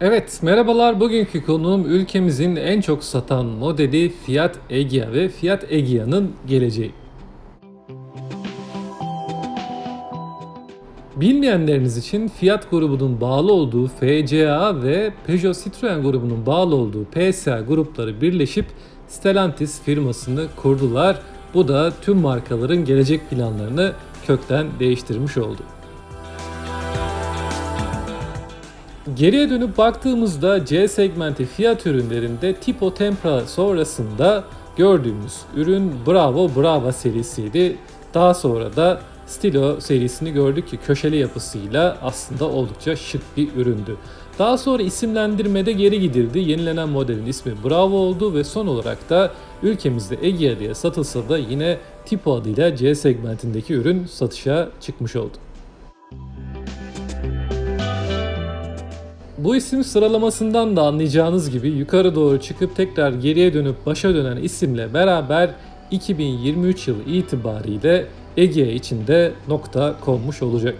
Evet, merhabalar. Bugünkü konuğum ülkemizin en çok satan modeli Fiat Egea ve Fiat Egea'nın geleceği. Bilmeyenleriniz için Fiat grubunun bağlı olduğu FCA ve Peugeot Citroen grubunun bağlı olduğu PSA grupları birleşip Stellantis firmasını kurdular. Bu da tüm markaların gelecek planlarını kökten değiştirmiş oldu. Geriye dönüp baktığımızda C segmenti Fiat ürünlerinde Tipo Tempra sonrasında gördüğümüz ürün Bravo Brava serisiydi. Daha sonra da Stilo serisini gördük ki köşeli yapısıyla aslında oldukça şık bir üründü. Daha sonra isimlendirmede geri gidildi. Yenilenen modelin ismi Bravo oldu ve son olarak da ülkemizde Egea diye satılsa da yine Tipo adıyla C segmentindeki ürün satışa çıkmış oldu. Bu isim sıralamasından da anlayacağınız gibi yukarı doğru çıkıp tekrar geriye dönüp başa dönen isimle beraber 2023 yılı itibariyle Egea içinde nokta konmuş olacak.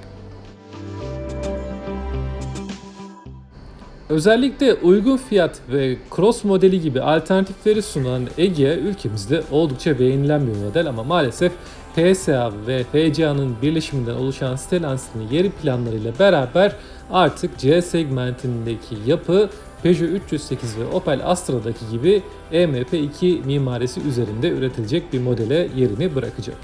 Özellikle uygun fiyat ve cross modeli gibi alternatifleri sunan Egea ülkemizde oldukça beğenilen bir model ama maalesef PSA ve FCA'nın birleşiminden oluşan Stellantis'in yeri planlarıyla beraber artık C segmentindeki yapı Peugeot 308 ve Opel Astra'daki gibi EMP2 mimarisi üzerinde üretilecek bir modele yerini bırakacak.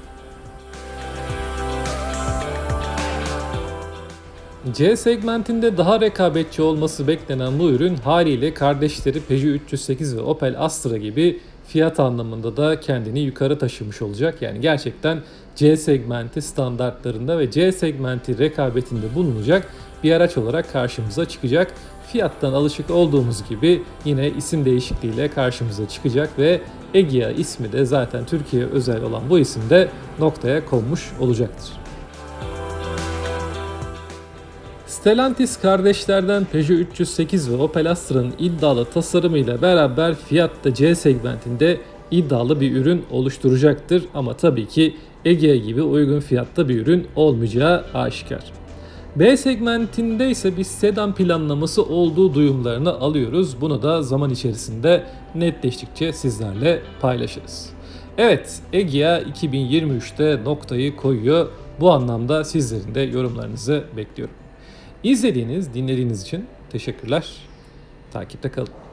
C segmentinde daha rekabetçi olması beklenen bu ürün haliyle kardeşleri Peugeot 308 ve Opel Astra gibi fiyat anlamında da kendini yukarı taşımış olacak. Yani gerçekten C segmenti standartlarında ve C segmenti rekabetinde bulunacak bir araç olarak karşımıza çıkacak. Fiyattan alışık olduğumuz gibi yine isim değişikliğiyle karşımıza çıkacak ve Egea ismi de zaten Türkiye özel olan bu isim de noktaya konmuş olacaktır. Stellantis kardeşlerden Peugeot 308 ve Opel Astra'nın iddialı tasarımıyla beraber Fiat'ta C segmentinde iddialı bir ürün oluşturacaktır. Ama tabii ki Egea gibi uygun fiyatta bir ürün olmayacağı aşikar. B segmentinde ise bir sedan planlaması olduğu duyumlarını alıyoruz. Bunu da zaman içerisinde netleştikçe sizlerle paylaşırız. Evet, Egea 2023'te noktayı koyuyor. Bu anlamda sizlerin de yorumlarınızı bekliyorum. İzlediğiniz, dinlediğiniz için teşekkürler. Takipte kalın.